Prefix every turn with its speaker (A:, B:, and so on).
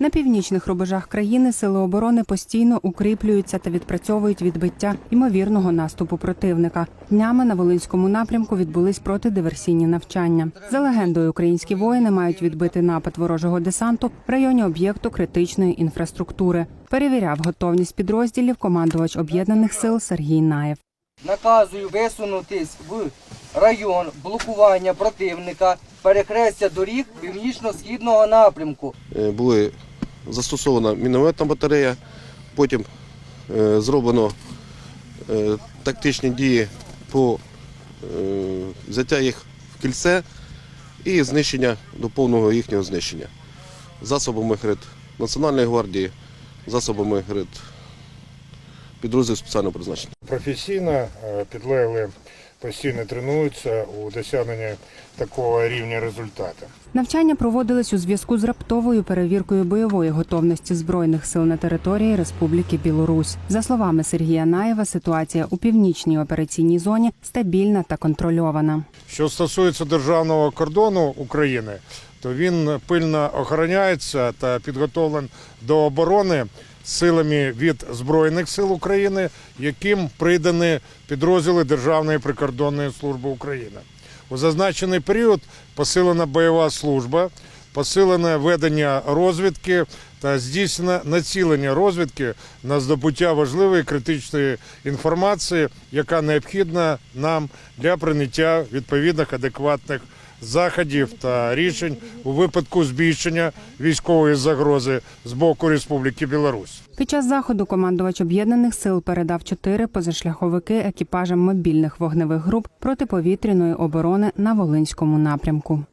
A: На північних рубежах країни сили оборони постійно укріплюються та відпрацьовують відбиття ймовірного наступу противника. Днями на Волинському напрямку відбулись протидиверсійні навчання. За легендою, українські воїни мають відбити напад ворожого десанту в районі об'єкту критичної інфраструктури. Перевіряв готовність підрозділів командувач об'єднаних сил Сергій Наєв.
B: Наказую висунутись в район блокування противника перехрестя доріг північно-східного напрямку.
C: Е, були застосована мінометна батарея, потім е, зроблено е, тактичні дії по е, взяття їх в кільце і знищення до повного їхнього знищення. Засобами ГРИД Національної гвардії, засобами ГРИД підрозділів спеціального призначення.
D: професійно, підлегли постійно тренуються у досягненні такого рівня результату.
A: Навчання проводились у зв'язку з раптовою перевіркою бойової готовності збройних сил на території Республіки Білорусь. За словами Сергія Наєва, ситуація у північній операційній зоні стабільна та контрольована.
D: Що стосується державного кордону України, то він пильно охороняється та підготовлений до оборони силами від Збройних сил України, яким придані підрозділи Державної прикордонної служби України. У зазначений період посилена бойова служба, посилене ведення розвідки та здійснено націлення розвідки на здобуття важливої критичної інформації, яка необхідна нам для прийняття відповідних адекватних заходів та рішень у випадку збільшення військової загрози з боку Республіки Білорусь.
A: Під час заходу командувач об'єднаних сил передав чотири позашляховики екіпажам мобільних вогневих груп протиповітряної оборони на Волинському напрямку.